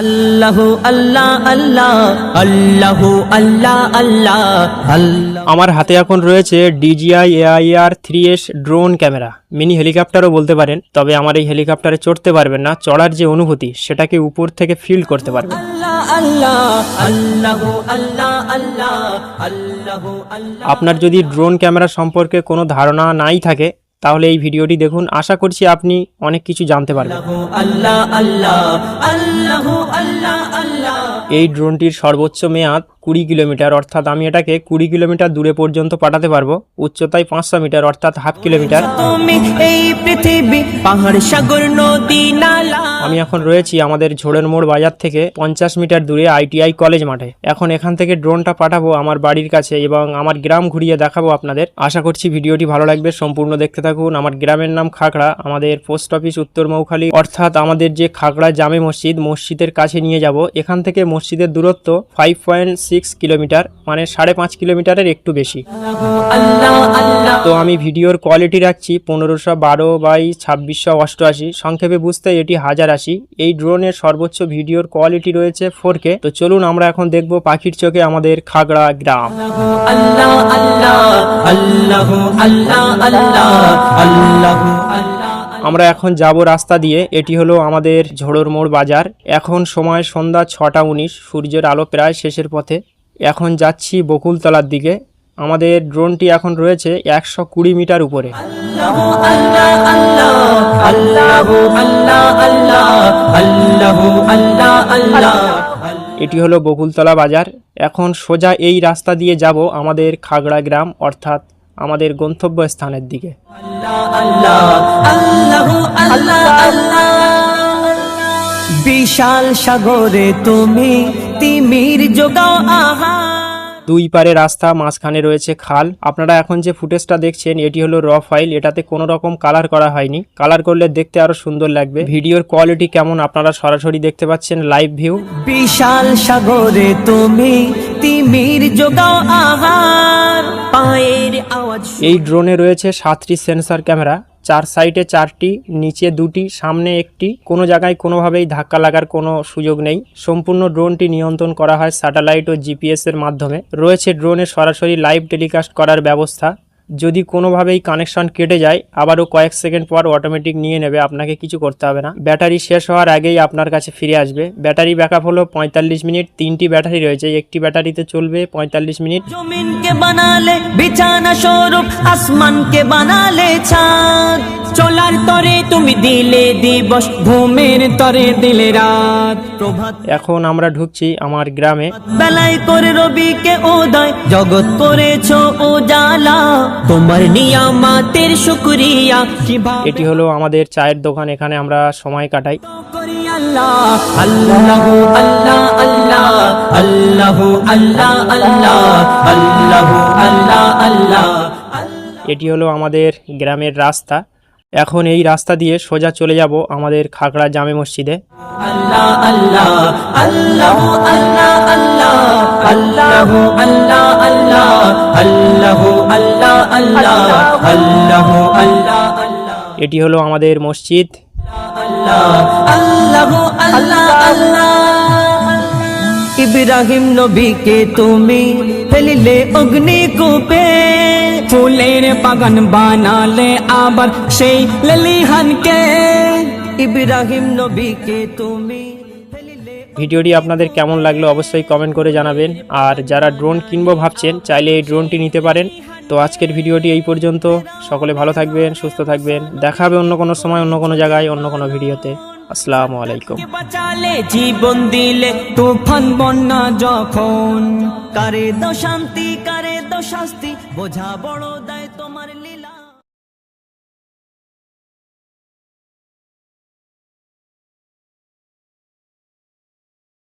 আল্লাহ আল্লাহ আল্লাহ আল্লাহ আল্লাহ আল্লাহ আল্লাহ। আমার হাতে এখন রয়েছে DJI Air three S drone camera. Mini হেলিকপ্টারও বলতে পারেন তবে আমার এই হেলিকপ্টারে চড়তে পারবেন না। চড়ার যে অনুভূতি সেটাকে উপর থেকে ফিল করতে পারবেন। আপনার যদি ড্রোন ক্যামেরা সম্পর্কে কোনো ধারণা নাই থাকে তাহলে এই ভিডিওটি দেখুন। আশা করছি আপনি অনেক কিছু জানতে পারবেন। এই ড্রোনটির সর্বোচ্চ মেয়াদ কুড়ি কিলোমিটার অর্থাৎ আমি এটাকে কুড়ি কিলোমিটার দূরে পর্যন্ত পাঠাতে পারব। উচ্চতায় পাঁচশো মিটার অর্থাৎ হাফ কিলোমিটার। আমি এখন রয়েছি আমাদের ঝোড়ের মোড় বাজার থেকে পঞ্চাশ মিটার দূরে আইটিআই কলেজ মাঠে। এখন এখান থেকে ড্রোনটা পাঠাবো আমার বাড়ির কাছে এবং আমার গ্রাম ঘুরিয়ে দেখাবো আপনাদের। আশা করছি ভিডিওটি ভালো লাগবে সম্পূর্ণ দেখতে থাকুন। আমার গ্রামের নাম খাগড়া আমাদের পোস্ট অফিস উত্তর মৌখালী। অর্থাৎ আমাদের যে খাগড়া জামে মসজিদ মসজিদের কাছে নিয়ে যাব। এখান থেকে মসজিদের দূরত্ব ফাইভ পয়েন্ট সিক্স কিলোমিটার মানে সাড়ে পাঁচ কিলোমিটারের একটু বেশি। তো আমি ভিডিওর কোয়ালিটি রাখছি পনেরোশো বারো বাই ছাব্বিশশো অষ্টআশি। সংক্ষেপে বুঝতে এটি হাজার আশি। এই ড্রোনের সর্বোচ্চ ভিডিওর কোয়ালিটি রয়েছে ফোর কে তো চলুন আমরা এখন দেখব পাখির চোখে আমাদের খাগড়া গ্রাম। আল্লাহ আল্লাহ। আল্লাহ আল্লাহ আল্লাহ। আমরা এখন যাব রাস্তা দিয়ে। এটি হলো আমাদের ঝড়োর মোড় বাজার। এখন সময় সন্ধ্যা ছটা উনিশ সূর্যের আলো প্রায় শেষের পথে। এখন যাচ্ছি বকুলতলার দিকে। আমাদের ড্রোনটি এখন রয়েছে একশো কুড়ি মিটার উপরে। এটি হলো বকুলতলা বাজার। এখন সোজা এই রাস্তা দিয়ে যাব আমাদের খাগড়া গ্রাম অর্থাৎ আমাদের গন্তব্য স্থানের দিকে। বিশাল সাগরে তুমি তিমির যোগাও আহা দুই পারে রাস্তা মাঝখানে রয়েছে খাল। আপনারা এখন যে ফুটেজটা দেখছেন এটি হলো র ফাইল। এটাতে কোনো রকম কালার করা হয়নি। কালার করলে দেখতে আরও সুন্দর লাগবে। ভিডিওর কোয়ালিটি কেমন আপনারা সরাসরি দেখতে পাচ্ছেন লাইভ ভিউ। বিশাল সাগরে তুমি তিমির যোগাও আহার। এই ড্রোনে রয়েছে সাতটি সেন্সার ক্যামেরা, চার সাইডে চারটি, নিচে দুটি, সামনে একটি। কোনো জায়গায় কোনোভাবেই ধাক্কা লাগার কোনো সুযোগ নেই। সম্পূর্ণ ড্রোনটি নিয়ন্ত্রণ করা হয় স্যাটেলাইট ও জিপিএস এর মাধ্যমে। রয়েছে ড্রোনে সরাসরি লাইভ টেলিকাস্ট করার ব্যবস্থা। যদি কোনোভাবেই কানেকশন কেটে যায় আবারও কয়েক সেকেন্ড পর অটোমেটিক নিয়ে নেবে আপনাকে কিছু করতে হবে না। ব্যাটারি শেষ হওয়ার আগেই আপনার কাছে ফিরে আসবে। ব্যাটারি ব্যাকআপ হলো পঁয়তাল্লিশ মিনিট তিনটি ব্যাটারি রয়েছে। একটি ব্যাটারিতে চলবে পঁয়তাল্লিশ মিনিট। জমিন বানালে বিছানা স্বরূপ আসমান বানালে ছাদ। চলার তরে তুমি দিলে দিবস ঘুমের তরে দিলে রাত। প্রভাত এখন আমরা ঢুকছি আমার গ্রামে। বেলায় করে রবিকে উদয় জগৎ করেছ উজালা তোমার নিয়ামাতের শুকরিয়া। এটি হলো আমাদের চায়ের দোকান এখানে আমরা সময় কাটাই। আল্লাহ আল্লাহ আল্লাহ আল্লাহ আল্লাহ আল্লাহ আল্লাহ আল্লাহ আল্লাহ। এটি হলো আমাদের গ্রামের রাস্তা। এখন এই রাস্তা দিয়ে সোজা চলে যাব আমাদের খাগড়া জামে মসজিদে। আল্লাহ আল্লাহ আল্লাহ আল্লাহ আল্লাহ আল্লাহ আল্লাহ আল্লাহ আল্লাহ আল্লাহ আল্লাহ এটি হলো আমাদের মসজিদ। ইব্রাহিম নবীকে তুমি ফেলিলে অগ্নি কূপে ফুলের বাগান বানালে আবার সেই লেলিহানকে। ইব্রাহিম নবীকে তুমি ভিডিওটি আপনাদের কেমন লাগল অবশ্যই কমেন্ট করে জানাবেন। আর যারা ড্রোন কিনবো ভাবছেন চাইলে এই ড্রোনটি নিতে পারেন। তো আজকের ভিডিওটি এই পর্যন্ত। সকলে ভালো থাকবেন, সুস্থ থাকবেন। দেখা হবে অন্য কোনো সময়, অন্য কোনো জায়গায়, অন্য কোনো ভিডিওতে। আসসালামু আলাইকুম। বাঁচালে জীবন দিলে তুফান বন্যা যখন। কারে দো শান্তি কারে দো শাস্তি বোঝা বড় দায়